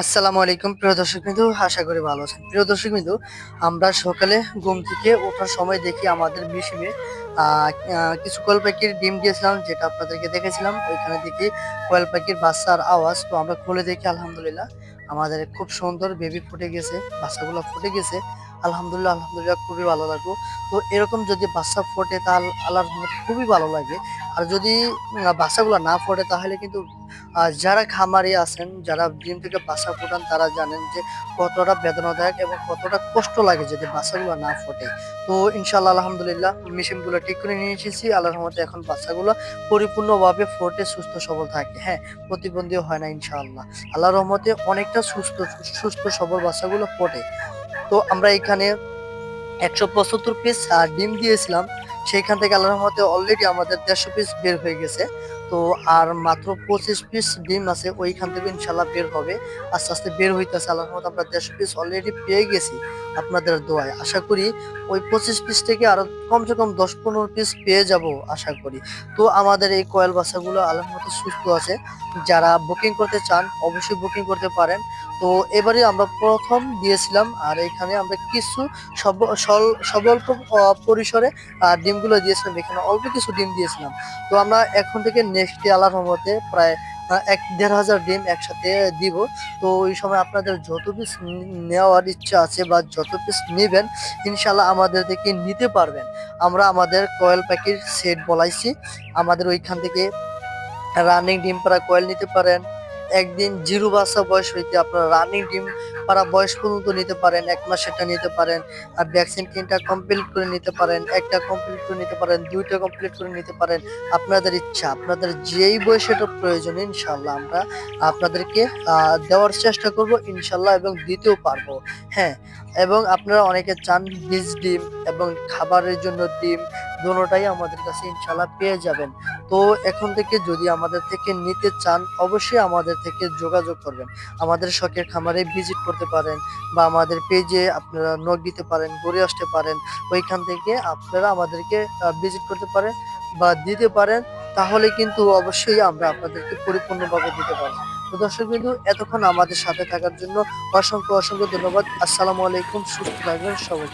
আসসালামু আলাইকুম, প্রিয় দর্শক বিন্দু, আশা করি ভালো আছেন। প্রিয় দর্শক বিন্দু, আমরা সকালে ঘুম থেকে ওঠার সময় দেখি আমাদের মিশিমে কিছু কোয়েল পাখির ডিম দিয়েছিলাম, যেটা আপনাদেরকে দেখেছিলাম। ওইখানে দেখি কোয়েল পাখির বাচ্চার আওয়াজ, তো আমরা খুলে দেখি, আলহামদুলিল্লাহ। আমাদের খুব সুন্দর বেবি ফুটে গেছে, বাচ্চাগুলো ফুটে গেছে। আলহামদুলিল্লাহ আলহামদুলিল্লাহ, খুবই ভালো লাগল তো এরকম যদি বাচ্চা ফোটে, তাহলে রহমতে খুবই ভালো লাগে। আর যদি বাচ্চাগুলো না ফোটে, তাহলে কিন্তু আর যারা খামারি আছেন, যারা ডিম থেকে বাচ্চা ফোটান, তারা জানেন যে কতটা বেদনাদায়ক এবং কতটা কষ্ট লাগে যদি বাচ্চাগুলো না ফোটে। তো ইনশাল্লাহ আলহামদুলিল্লাহ, মেশিনগুলো ঠিক করে নিয়ে এসেছি। আল্লাহর রহমতে এখন বাচ্চাগুলো পরিপূর্ণভাবে ফোটে, সুস্থ, সবল থাকে। হ্যাঁ প্রতিবন্ধীও হয় না ইনশাআল্লাহ। আল্লাহর রহমতে অনেকটা সুস্থ সুস্থ, সবল বাচ্চাগুলো ফোটে। তো আমরা এখানে একশো পঁচাত্তর পিস ডিম দিয়েছিলাম। সেইখান থেকে আল্লাহর রহমতে অলরেডি আমাদের দেড়শো পিস বের হয়ে গেছে। তো আর মাত্র পঁচিশ পিস ডিম আছে, ওইখান থেকে ইনশাল্লাহ বের হবে। আস্তে আস্তে বের হইতেছে, আল্লাহর রহমতে আমরা দেড়শো পিস অলরেডি পেয়ে গেছি আপনাদের দোয়ায়। আশা করি ওই পঁচিশ পিস থেকে আরও কমসে কম দশ পনেরো পিস পেয়ে যাব, আশা করি। তো আমাদের এই কয়েল বাচ্চাগুলো আল্লাহর মতো সুস্থ আছে। যারা বুকিং করতে চান, অবশ্যই বুকিং করতে পারেন। তো এবারে আমরা প্রথম দিয়েছিলাম, আর এখানে আমরা কিছু সব স্বল- স্বল্প পরিসরে ডিমগুলো দিয়েছিলাম। এখানে অল্প কিছু ডিম দিয়েছিলাম। তো আমরা এখন থেকে নেক্সট ডে আল্লাহর রহমতে প্রায় এক, দেড় হাজার ডিম একসাথে দিব। তো ওই সময় আপনাদের যত পিস নেওয়ার ইচ্ছা আছে বা যত পিস নেবেন ইনশাল্লাহ আমাদের থেকে নিতে পারবেন। আমরা আমাদের কয়েল প্যাকের সেট বলাইছি। আমাদের ওইখান থেকে রানিং ডিম পাড়া কয়েল নিতে পারেন। একদিন জিরো বাচ্চা বয়স হইতে আপনারা রানিং ডিম পাড়া বয়স পর্যন্ত নিতে পারেন, এক মাস সেটা নিতে পারেন আর ভ্যাকসিন তিনটা কমপ্লিট করে নিতে পারেন, একটা কমপ্লিট করে নিতে পারেন, দুইটা কমপ্লিট করে নিতে পারেন, আপনাদের ইচ্ছা, আপনাদের যেই বয়সেটা প্রয়োজন ইনশাল্লাহ আমরা আপনাদেরকে দেওয়ার চেষ্টা করব ইনশাল্লাহ এবং দিতেও পারব। হ্যাঁ এবং আপনারা অনেকে চান বীজ ডিম এবং খাবারের জন্য ডিম দুটোটাই আমাদের কাছে ইনশাল্লাহ পেয়ে যাবেন। তো এখন থেকে যদি আমাদের থেকে নিতে চান, অবশ্যই আমাদের থেকে যোগাযোগ করবেন। আমাদের শখের খামারে ভিজিট করতে পারেন বা আমাদের পেজে আপনারা নক দিতে পারেন, ঘুরে আসতে পারেন। ওইখান থেকে আপনারা আমাদেরকে ভিজিট করতে পারেন বা দিতে পারেন। তাহলে কিন্তু অবশ্যই আমরা আপনাদেরকে পরিপূর্ণভাবে দিতে পারি তো দর্শক বিন্দু, এতক্ষণ আমাদের সাথে থাকার জন্য অসংখ্য অসংখ্য ধন্যবাদ। আসসালামু আলাইকুম, সুস্থ থাকবেন সবাই।